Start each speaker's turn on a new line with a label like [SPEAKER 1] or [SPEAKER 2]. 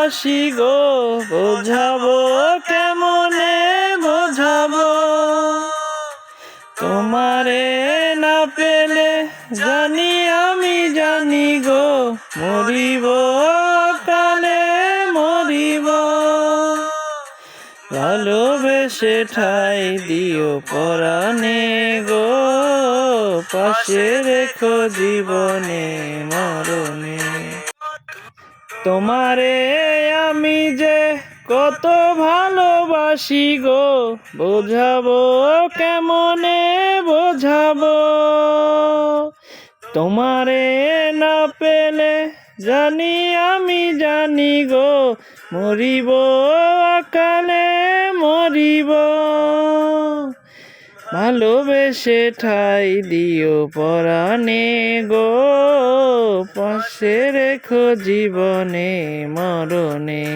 [SPEAKER 1] বাসি গো, বোঝাবো কেমনে, বোঝাবো। তোমারে না পেলে জানি আমি জানি গো, মরিব কালে মরিব। ভালোবেসে ঠাই দিও পরাণে গো, পাশে রেখো জীবনে মরণে তোমারে আমি যে কত ভালোবাসি গো, বোঝাবো কেমনে বোঝাবো? তোমারে না পেলে জানি আমি জানি গো, মরিব অকালে মরিব। ভালোবেসে ঠাই দিও পরাণে গো। পাশে রেখো জীবনে মরণে।